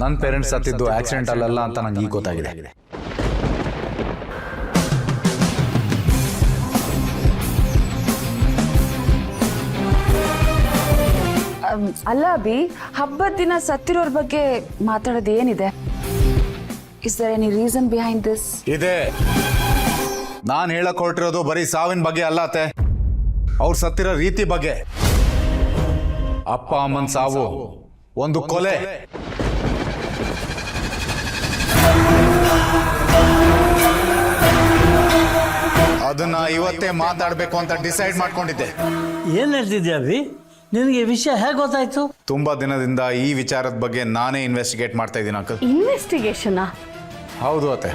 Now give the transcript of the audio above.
ನನ್ನ parents ಸತ್ತಿದ್ದು accident ಅಲ್ಲಲ್ಲ ಅಂತ ನಂಗೆ ಈಗ ಗೊತ್ತಾಗಿದೆ. ಅಮ್, ಅಲ್ಲ ಅಭಿ ಹಬ್ಬದ ದಿನ ಸತ್ತಿರೋರ್ ಬಗ್ಗೆ ಮಾತಾಡೋದು ಏನಿದೆ? Is there any reason behind this ಇದೆ. ನಾನು ಹೇಳಕ್ ಹೊರಟಿರೋದು ಬರೀ ಸಾವಿನ ಬಗ್ಗೆ ಅಲ್ಲ ಅತ್ತೆ. ಅವ್ರು ಸತ್ತಿರೋ ರೀತಿ ಬಗ್ಗೆ. ಅಪ್ಪ ಅಮ್ಮನ ಸಾವು ಒಂದು ಕೊಲೆ. ಅದನ್ನ ಇವತ್ತೇ ಮಾತಾಡ್ಬೇಕು ಅಂತ ಡಿಸೈಡ್ ಮಾಡ್ಕೊಂಡಿದ್ದೆ. ಏನ್ ಹೇಳ್ತಿದ್ಯಾ ಅಭಿ? ನಿನಗೆ ಈ ವಿಷಯ ಹೇಗೆ ಗೊತ್ತಾಯ್ತು? ತುಂಬಾ ದಿನದಿಂದ ಈ ವಿಚಾರದ ಬಗ್ಗೆ ನಾನೇ ಇನ್ವೆಸ್ಟಿಗೇಟ್ ಮಾಡ್ತಾ ಇದ್ದೀನಿ ಅಂಕಲ್ ಇನ್ವೆಸ್ಟಿಗೇಷನ್ ಹೌದು ಅತ್ತೆ.